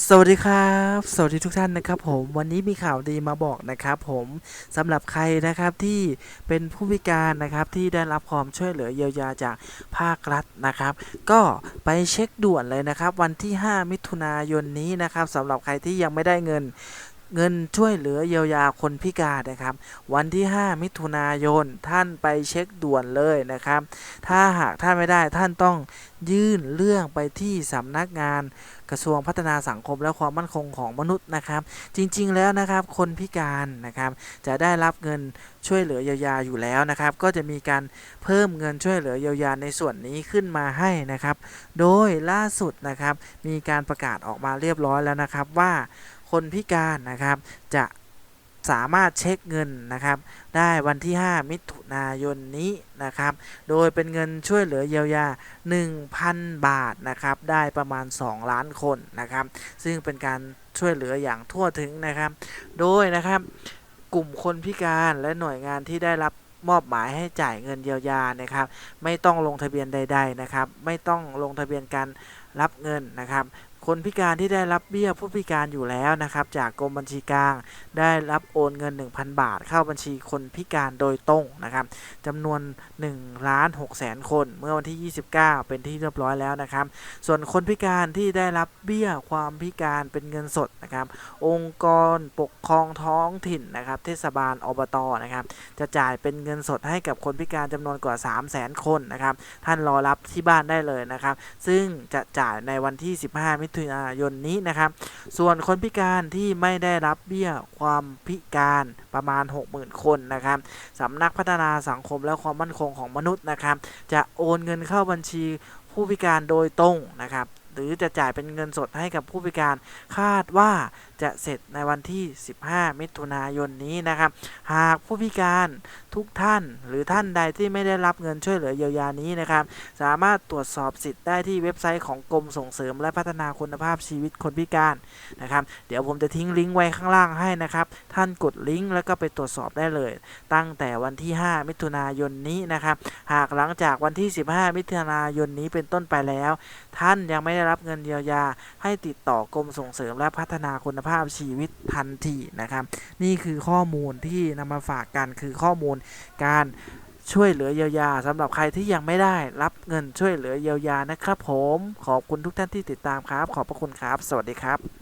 สวัสดีครับ สวัสดีทุกท่านนะครับผมวันนี้มีข่าวดีมาบอกนะครับผมสำหรับใครนะครับที่เป็นผู้พิการนะครับที่ได้รับความช่วยเหลือเยียวยาจากภาครัฐนะครับ ก็ไปเช็คด่วนเลยนะครับ วันที่ 5 มิถุนายนนี้นะครับสำหรับใครที่ยังไม่ได้เงิน เงินช่วยเหลือเยียวยาคนพิการนะครับ วันที่ 5 มิถุนายนท่านไปเช็คด่วนเลยนะครับ ถ้าหากท่านไม่ได้ท่านต้องยื่นเรื่องไปที่สำนักงานกระทรวงพัฒนาสังคมและความมั่นคงของมนุษย์นะครับ จริงๆแล้วนะครับคนพิการนะครับจะได้รับเงินช่วยเหลือเยียวยาอยู่แล้วนะครับ ก็จะมีการเพิ่มเงินช่วยเหลือเยียวยาในส่วนนี้ขึ้นมาให้นะครับ โดยล่าสุดนะครับมีการประกาศออกมาเรียบร้อยแล้วนะครับว่า คนพิการนะครับ จะสามารถเช็คเงินนะครับ ได้วันที่ 5 มิถุนายนนี้นะครับ โดยเป็นเงินช่วยเหลือเยียวยา 1,000 บาทนะครับ ได้ประมาณ 2 ล้านคนนะครับ ซึ่งเป็นการช่วยเหลืออย่างทั่วถึงนะครับ โดยนะครับกลุ่มคนพิการและหน่วยงานที่ได้รับมอบหมายให้จ่ายเงินเยียวยานะครับ ไม่ต้องลงทะเบียนใด ๆนะครับ ไม่ต้องลงทะเบียนการรับเงินนะครับ คนพิการที่ได้รับเบี้ยผู้พิการอยู่แล้วนะครับ จากกรมบัญชีกลาง ได้รับโอนเงิน 1,000 บาท เข้าบัญชีคนพิการโดยตรงนะครับจำนวน1ล้าน6แสนคน เมื่อวันที่ 29 เป็นที่เรียบร้อยแล้วนะครับ ส่วนคนพิการที่ได้รับเบี้ยความพิการเป็นเงินสดนะครับ องค์กรปกครองท้องถิ่นนะครับ เทศบาลอบตนะครับ จะจ่ายเป็นเงินสดให้กับคนพิการจำนวนกว่า 3 0 0 0 0 0 คนนะครับ ท่านรอรับที่บ้านได้เลยนะครับ ซึ่งจะจ่ายในวันที่ 15มิถุนายนนี้นะครับ ส่วนคนพิการที่ไม่ได้รับเบี้ยความพิการประมาณ 60,000 คนนะครับสำนักพัฒนาสังคมและความมั่นคงของมนุษย์นะครับ จะโอนเงินเข้าบัญชีผู้พิการโดยตรงนะครับ หรือจะจ่ายเป็นเงินสดให้กับผู้พิการคาดว่าจะเสร็จในวันที่ 15 มิถุนายนนี้นะครับ หากผู้พิการทุกท่านหรือท่านใดที่ไม่ได้รับเงินช่วยเหลือเยียวยานี้นะครับ สามารถตรวจสอบสิทธิ์ได้ที่เว็บไซต์ของกรมส่งเสริมและพัฒนาคุณภาพชีวิตคนพิการนะครับ เดี๋ยวผมจะทิ้งลิงก์ไว้ข้างล่างให้นะครับ ท่านกดลิงก์แล้วก็ไปตรวจสอบได้เลย ตั้งแต่วันที่ 5 มิถุนายนนี้นะครับ หากหลังจากวันที่ 15 มิถุนายนนี้เป็นต้นไปแล้ว ท่านยังไม่ได้รับเงินเยียวยา ให้ติดต่อกรมส่งเสริมและพัฒนาคุณภาพชีวิตทันทีนะครับ นี่คือข้อมูลที่นำมาฝากกันคือข้อมูลการช่วยเหลือเยียวยาสำหรับใครที่ยังไม่ได้รับเงินช่วยเหลือเยียวยานะครับผม ขอบคุณทุกท่านที่ติดตามครับ ขอบพระคุณครับ สวัสดีครับ